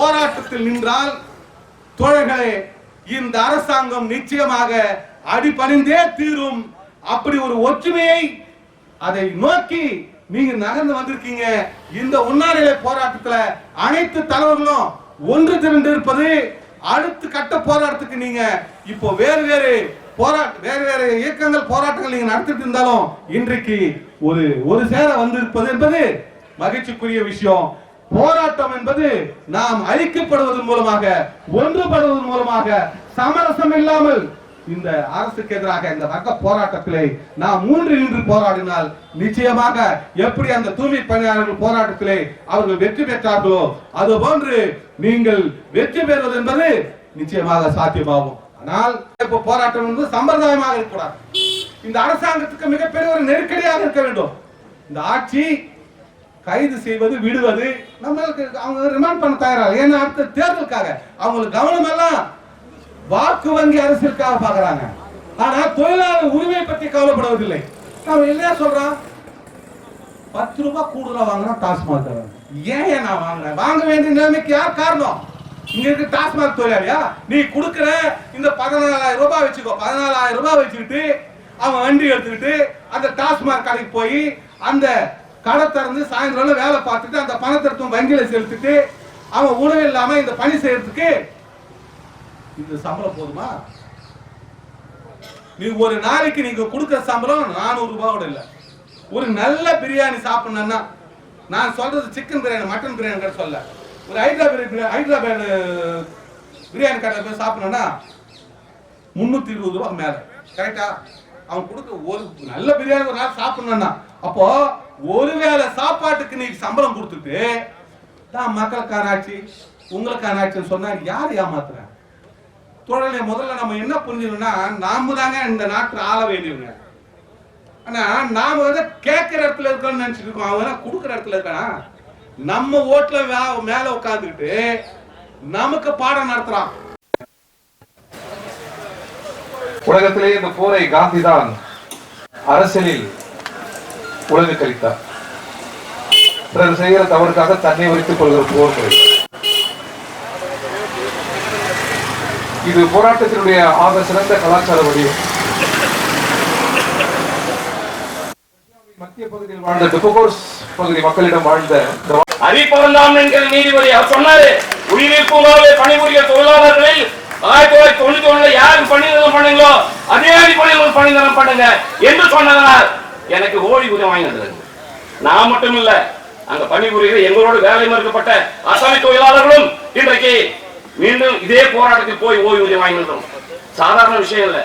போராட்டத்தில் நின்றால் தோழர்களே இந்த அரசாங்கம் நிச்சயமாக அடிபணிந்தே தீரும். அப்படி ஒரு ஒற்றுமையை அதை நோக்கி நீங்க நகர்ந்து வந்திருக்கீங்க. இந்த உண்ணாநிலை போராட்டத்துல அனைத்து தலைவர்களும் ஒன்று திரண்டு இருப்பது அடுத்த கட்ட போராட்டத்துக்கு நீங்க இப்போ வேறு வேறு போராட்ட வேறு வேறு இயக்கங்கள் போராட்டங்கள் நீங்க நடத்திட்டு இருந்தாலும் இன்றைக்கு ஒரு ஒரு சேர வந்திருப்பது என்பது மகிழ்ச்சிக்குரிய விஷயம். போராட்டம் என்பது நாம் அழிக்கப்படுவதன் மூலமாக ஒன்றுபடுவதன் மூலமாக சமரசம் இல்லாமல் இந்த அரசுக்கு எதிராக இந்த வர்க்க போராட்டத்திலே நாம் மூன்று நின்று போராடினால் நிச்சயமாக எப்படி அந்த தூய்மை பணியாளர்கள் போராட்டத்திலே அவர்கள் வெற்றி பெற்றார்களோ அது போன்று நீங்கள் வெற்றி பெறுவது என்பது நிச்சயமாக சாத்தியமாகும். ஆனால் இப்ப போராட்டம் என்பது சம்பிரதாயமாக இருக்கக்கூடாது. இந்த அரசாங்கத்துக்கு மிகப்பெரிய ஒரு நெருக்கடியாக இருக்க வேண்டும். இந்த ஆட்சி கைது செய்வது விடுவது நம்மளுக்கு அவங்க ரிமாண்ட் பண்ண தயாரா ஏன்னா அடுத்த தேர்தலுக்காக அவங்களுக்கு கவனம் எல்லாம் வாக்கு வங்கி அரசியலுக்காக பாக்குறாங்க ஆனா தொழிலாளர் உரிமை பற்றி கவலைப்படுவதில்லை. நம்ம இல்லையா சொல்றோம்? பத்து ரூபாய் கூடுதலா வாங்கினா டாஸ்மாக் தராங்க ஏன் நான் வாங்குறேன்? வாங்க வேண்டிய நிலைமைக்கு யார் காரணம்? இங்க இருக்கு டாஸ்மாக் தொழிலாளியா? நீ கொடுக்குற இந்த பதினாலாயிரம் ரூபாய் வச்சுக்கோ. பதினாலாயிரம் ரூபாய் வச்சுக்கிட்டு அவன் வண்டி எடுத்துக்கிட்டு அந்த டாஸ்மாக் கடைக்கு போய் அந்த கடை திறந்து சாயந்தரம் வேலை பார்த்துட்டு அந்த பணத்தை எடுத்து வங்கியில் செலுத்திட்டு அவன் உணவு இல்லாம இந்த பணி செய்யறதுக்கு இந்த சம்பளம் போதுமா? நீ ஒரு நாளைக்கு நீங்க கொடுக்குற சம்பளம் நானூறு ரூபாவோட இல்ல. ஒரு நல்ல பிரியாணி சாப்பிடணும்னா நான் சொல்றது சிக்கன் பிரியாணி மட்டன் பிரியாணி கடை சொல்ல. ஒரு ஹைதராபாத் ஹைதராபாத் பிரியாணி கடையில் போய் சாப்பிடணும்னா முந்நூற்றி இருபது ரூபா மேல. கரெக்டா அவன் கொடுக்க ஒரு நல்ல பிரியாணி ஒரு நாள் சாப்பிடணும்னா அப்போ ஒருவேளை சாப்பாட்டுக்கு நீ சம்பளம் கொடுத்துட்டு தான் மக்களுக்கான ஆட்சி உங்களுக்கான ஆட்சின்னு சொன்னா யார் ஏமாத்துறேன் தோழனை முதல்ல நம்ம என்ன புரிஞ்சுக்கணும்னா நாம தாங்க இந்த நாட்டில் ஆள வேண்டியவங்க. ஆனா நாம வந்து கேட்கிற இடத்துல இருக்கோம்னு நினைச்சிட்டு இருக்கோம். அவங்க கொடுக்குற இடத்துல இருக்கானா? நம்ம ஓட்டுல மேல உட்காந்துக்கிட்டு நமக்கு பாடம் நடத்துறான். உலகத்திலே இந்த போரை காந்தி தான் அரசியலில் உலக கழித்தார் பிறர் செய்கிற தவறுக்காக தன்னை வைத்துக் கொள்கிற போர் முறை இது போராட்டத்தினுடைய ஆக சிறந்த கலாச்சார வடிவம். மத்திய பகுதியில் வாழ்ந்த டிபோகோர்ஸ் பகுதி மக்களிடம் வாழ்ந்த இந்த அறிப்பவர்தான் என்கிற நீதிபதி அவர் சொன்னாரு குடிநீர் பணிபுரிய தொழிலாளர்களில் ஆயிரத்தி தொள்ளாயிரத்தி தொண்ணூத்தி ஒண்ணுல யாருக்கு பணிநிலம் பண்ணுங்களோ அதே அடிப்படையில் பணிநிலம் பண்ணுங்க என்று சொன்னதனால் எனக்கு ஓய்வூதியம் வாங்கி வந்தது நான் மட்டும் இல்ல அங்க பணிபுரிகிற எங்களோடு வேலை மறுக்கப்பட்ட அசாமி தொழிலாளர்களும் இன்றைக்கு மீண்டும் இதே போராட்டத்தில் போய் ஓய்வூதியம் வாங்கி சாதாரண விஷயம் இல்லை.